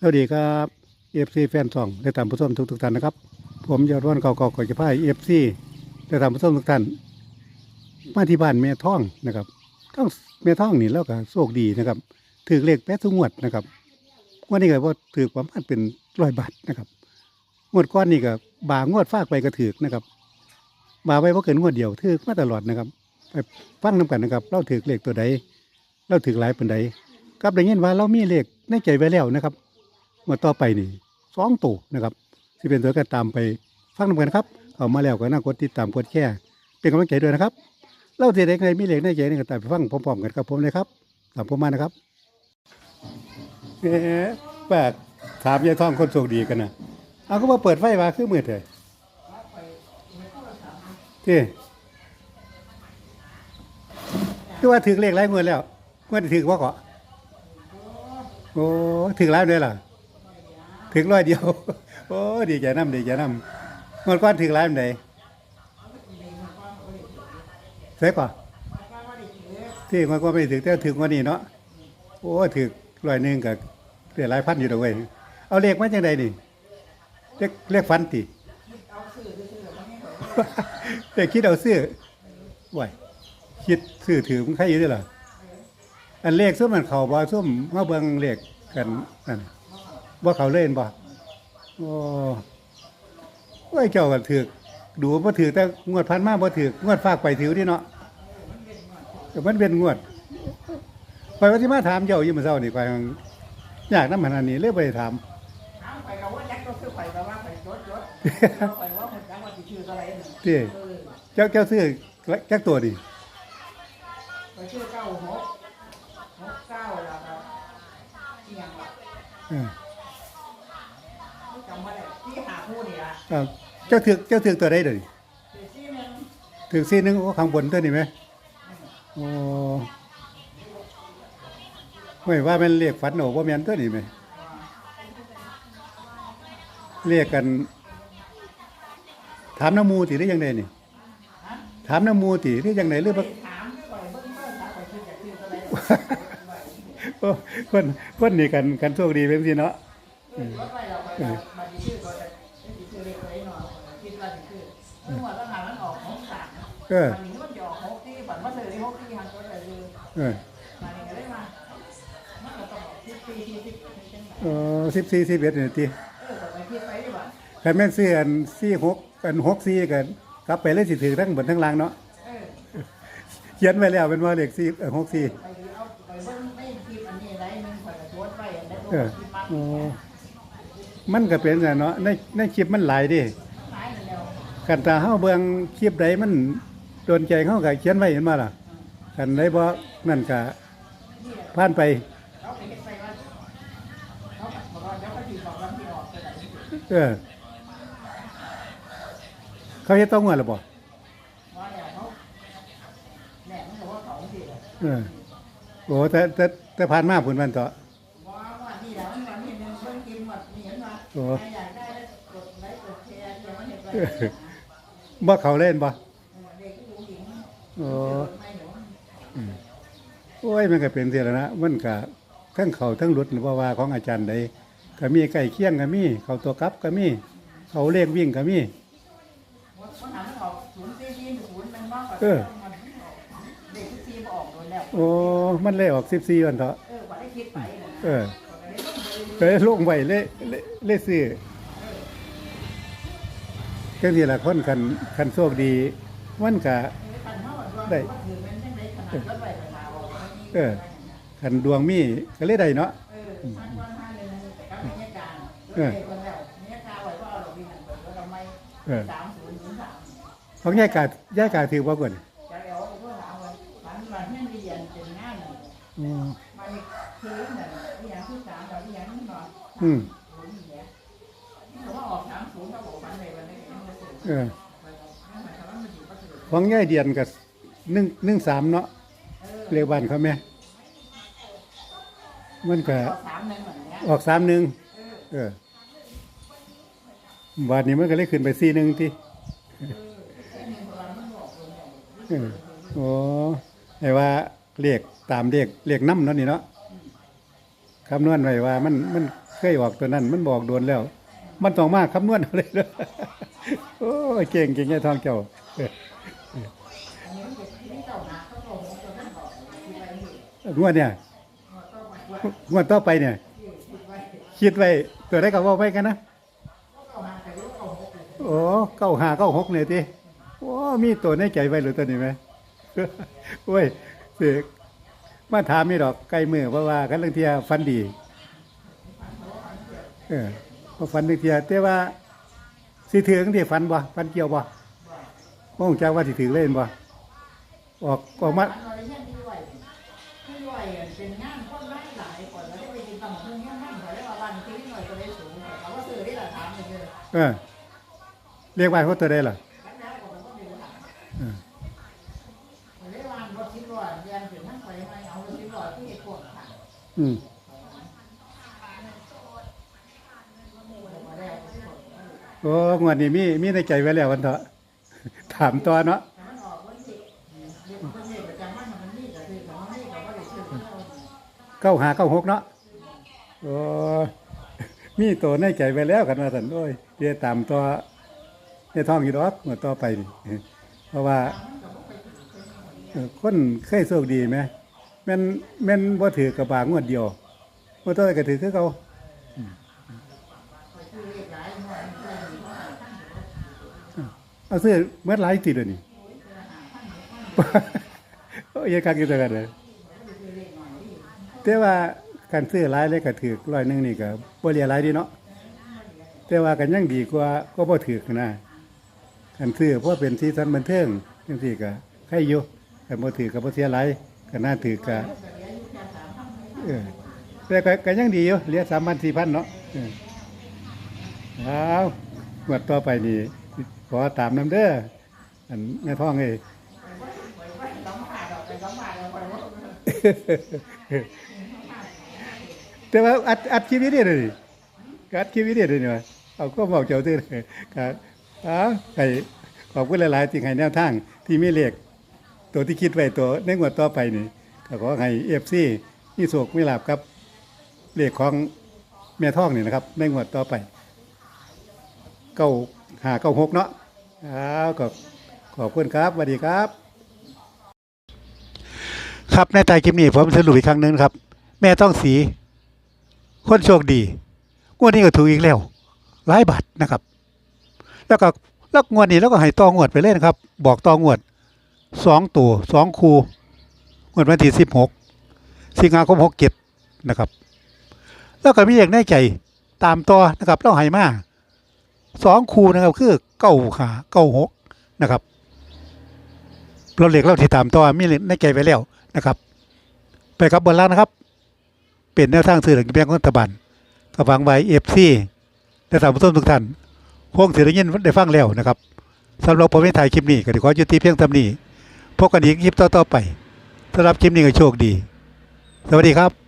สวัสดีครับเอฟซีแฟนซองและตามผู้ชมทุกทุกท่านนะครับ ผมยอดวันเก่าๆก่อจะพายเอฟซีและตามผู้ชมทุกท่านมาที่บ้านแม่ท่องนะครับท่องแม่ท่องนี่แล้วก็โชคดีนะครับถือเลขแปดทุกงวดนะครับงวดนี้ก็ว่าถือประมาณเป็นร้อยบาทนะครับงวดก้อนนี่ก็บางวดฟากไปก็ถือนะครับบาไว้ว่าเกินงวดเดียวถือมาตลอดนะครับไปฟังน้กันนะครับ เราถือเลขตัวใดเราถือหลายเป็นใดกับได้ยินว่าเรามีเลขในใจไว้แล้วนะครับ งวดต่อไปนี่สองตัวนะครับสิเป็นตัวก็ตามไปฟังนำกันครับเข้ามาแล้วก็น่ากดติดตามกดแชร์เป็นกำลังใจด้วยนะครับเล่าเสียเด็กในมีเหล็กในใจนี่ก็ตามไปฟังพร้อมๆกันครับผมเลยครับตามผมมานะครับเอ๊ะแปลกถามยายท่องคนโชคดีกันนะเอาก็มาเปิดไฟมาคือมืดเลยที่คือว่าถึงเลขไรเงินแล้วเงินถึงว่าเกาะโอ้ถึงแล้วด้วยล่ะ ถึงร้อยเดียว โอ้ดีใจน้ำดีใจน้ำเงินก้อนถึงร้านไหนเสียก่อนที่มันก็ไม่ถึงแต่ถึงวันนี้เนาะโอ้ถึงร้อยหนึ่งกับเรียหลายพันอยู่ดอกเว้ยเอาเลขมาจังใดนี่เลขเลขฟันติเลขคิดเอาซื้อไหวคิดซื้อถือมันใครอยู่ด้วยล่ะอันเลขซุ่มมันเข่าบ่ซุ่มมาเบิ่งเลขกันนั่น ว่าเขาเล่นบ่โอ้ว่าเจ้ากันถือกดูว่าถือกแต่งวดพันมาบ่ถือกงวดฝากไปถือที่เนาะแต่มันเป็นงวดไปว่าที่มาถามเจ้าอยู่เมื่อเช้านี่ไปอยากน้ำมันอันนี้เลยไปถามถามไปก็ว่ายักษ์ก็ซื้อไปก็ว่าไปจดจดไปว่าผมจำว่าสิชื่ออะไรน่ะที่เออเจ้าเจ้าซื้อจักตัวดิไปชื่อเก้าหกหกเก้าแล้วก็เอี เจ้าถือกเจ้าถือกตัวใดเด้อนี่สี่สี่หนึ่งถือกซีนึงโอ้ข้างบนตัวนี้ไหมโอ้ไม่ว่ามันเรียกฝันโอ้บ่แม่นตัวนี้ไหมเรียกกัน ถามน้ำมูติหรือยังไงนี่ถามน้ำมูติหรือยังไงหรือว่าถามไปเบิ่งเบิ่งถามไปชื่อจากชื่ออะไรโอ้คนคนนี่กันกันโชคดีเป็นสิเนาะ เออวันนี้มันจะออกหกที่ฝันว่าซื้อที่หกที่หันก็จะซื้อเออมาเนี่ยก็ได้มามันก็ต้องสิบปีที่สิบปีจังไหนเออสิบสี่สิบเอ็ดนี่ทีเออแต่ไปคิดไปดีกว่าใครแม่นซื้ออันสี่หกอันหกสี่กันกลับไปเลยสิถือทั้งบนทั้งล่างเนาะเออเขียนไว้แล้วเป็นว่าเลขสี่เออหกสี่ไปดูเอาไปเบิ่งไม่คิดอันนี้ไรหนึงข่อยก็ตรวจไปอันนั้นเออคิดมากโอ้มันก็เป็นแต่เนาะในในคลิปมันหลายเดิหลายแล้ว กันตาเฮาเบิ่งคลิปใดมัน โดนใจเฮาก็เขียนไว้เห็นบ่ล่ะกันได้บ่นั่นก็ผ่านไปเอเขาสิบอกวันที่ออกจะได้เขาเฮ็ดต้องงวดหรือบ่ว่าแล้วเขาแหน่มันก็ว่าเออโอ้แต่แต่แต่ผ่านมาพุ่นมันต่อว่าว่านี่แล้วมันวันนี้นึงเบิ่งกินหมดนี่เห็นว่าโอ้ใครอยาเดี๋ยวมันเฮ็ดไปบ่เขาเล่นบ่ เออเด็กผู้หญิง โอ้ไม่หนูโอ้ยมันก็เป็นเสียแล้วนะมันก็ทั้งเขาทั้งหลุดหรือว่าว่าของอาจารย์ใดก็มีใกล้เคียงก็มี เขาตัวกลับก็มี เขาเลขวิ่งก็มีว่าว่าหามันออกศูนย์สี่สี่ศูนย์มันมากกว่าเออมันเด็กทุกทีบ่ออกโดนแล้วโอ้มันเลยออก14วันเถอะเออกว่าไปนะเออกว่าได้ต้องไปก็เลยลงไว้เลยเลยเลยซื้อจังซี่ละคนคันคันโชคดี มันก็คันเฮาอะ ได้ว่าถือมันจังไดขนาดรถไว้ไปหาบอกว่ามีเออคันดวงมีก็เลยได้เนาะเออทางวันห้าเลยนะกับบรรยากาศเออเด็กคนแล้วบรรยากาศไว้ว่าเรามีหนังเปิดแล้วทำไมเออสามศูนย์ศูนย์สามของยายกาย่ายกาถือว่าก่อนจะเอาไอ้พวกถามว่าฝันว่าเฮียนเรียนเป็นงานน่ะอืมมาอีกคืนน่ะอีหยังที่สามกับอีหยังที่นอนอืมศูนย์อย่างเงี้ยแต่ว่าออกสามศูนย์เขาบอกฝันในวันนี้ยังไม่เสร็จเออมันหมายความว่ามันอยู่ก็ถือของยายเดียนกับ หนึ่งหนึ่งสามเนาะเออเรียกบ้านเขาไหมมันก็ออกสามหนึ่งเหมือนเนี้ยออกสามหนึ่งเออเออวันนี้มันก็เลยขึ้นไปสี่หนึ่งทีแค่หนึ่งวันมันบอกเลยเนี่ยเออโอ้ไอ้ว่าเรียกตามเรียกเรียกน้ำเนาะนี่เนาะคำนวณไว้ว่า มันมันเคยออกตัวนั้น มันบอกโดนแล้ว มันต้องมาคำนวณเอาเลยเด้อโอ้ยเก่งเก่งไอ้ทองเจ้าเออ อันนี้มันเป็นที่เจ้าหาเขาโกงตัวนั้นบอกคิดไว้นี่ งวดเนี่ยงวดต่อไปเนี่ย คิดไว้ตัวได้ก็เว่าไว้กันนะโอ้เก้าหาเก้าหกเนี่ยทีโอ้มีตัวในใจไว้หรือตัวนี้ไหมโอ้ยเสกมาถามนี่ดอกใกล้มือเพราะว่ากันเรื่องเทียฟันดี เออพอฟันเรื่องเทียแต่ว่าสิถือกันที่ฟันบ่ฟันเกี่ยวบ่บ่งจากว่าสิถือเล่นบ่ออกออกมา เออ เรียกว่าเขาตัวใดล่ะแล้วแล้วก็มันก็มีหลายเออเรียกว่ารถสิบล้อเรียนถึงทั้งไปไม่เอารถสิบล้อที่ไอ้พวกค่ะอืมโอ้งวดนี้มีมีในใจไว้แล้ววันเถอะถามตัวเนาะเข้าเก้าหาเก้าหกเนาะโอ้ มีตัวในใจไว้แล้วกันว่าสันโอ้ยเดี๋ยวตามตัวในท้องอยู่ดอกเมื่อต่อไปนี่เพราะว่าคนเคยโชคดีไหมแม่นแม่นบ่าถือกระบางงวดเดียวบ่ตัวก็ถือคือเขาคือาเอาซื้อเมื่อหลายติดเลยนี่โอ้ยยังกักอยู่ตัวกันเลยแต่ว่า การซื้อหลายเลยก็ถือร้อยหนึงนี่ก็บ่เหลียหลายดีเนาะแต่ว่ากันยังดีกว่าก็บ่ถือนะการซื้อเพราะเป็นสีสันบันเทิงจังซี่ก็ใครอยู่แต่บ่ถือก็บ่เสียหลายก็น่าถือก็เออแต่ก็ก็ยังดีอยู่เหลือ3,000 4,000เนาะเออเอางวดต่อไปนี่ขอตามนํเด้ออันแม่ท้องเอ้ยต้ แต่ว่าอัดอัดชีวิตได้เลยนี่อัดชีวิตได้เลยนี่ว่าเอาก็บอกเจ้าตื้อเลยครับอ้าวให้ขอบคุณหลายๆที่ให้แนวทางที่มีเลขตัวที่คิดไว้ตัวในงวดต่อไปนี่ก็ขอให้เอฟซีมีโศกมีลาบครับเลขของแม่ท่องนี่นะครับ ในงวดต่อไปเก้าหาเก้าหกเนาะอ้าวก็ขอบคุณครับสวัสดีครับ ครับในใต้คลิปนี้ผมสรุปอีกครั้งหนึงครับ แม่ต้องสี คนโชคดีงวดนี้ก็ถูกอีกแล้วหลายบาทนะครับ แล้วก็ล้วงวดนี้แล้วก็ให้ตองวดไปเลยนะครับ บอกตองวดสองตัวสองคูงวดวันที่สิบหกสิงหาคมหกเจ็ดนะครับ แล้วก็มีอย่างแน่ใจตามต่อนะครับเราให้มาสองคูนะครับคือเก้าขาเก้าหกนะครับ เราเล็กเราที่ตามต่อมีในใจไปแล้วนะครับ ไปครับบนล่างนะครับ เป็นแนวทางสื่อหลังแบงก์รัฐบาลก็ฟังไว้เอฟซีและสามผู้ชมทุกท่านคงเสียได้ยินได้ฟังแล้วนะครับสำหรับผมไม่ถ่ายคลิปนี้ก็ขอยุติเพียงเท่านี้พบกันอีกคลิปต่อๆไปสำหรับคลิปนี้ก็โชคดี สวัสดีครับ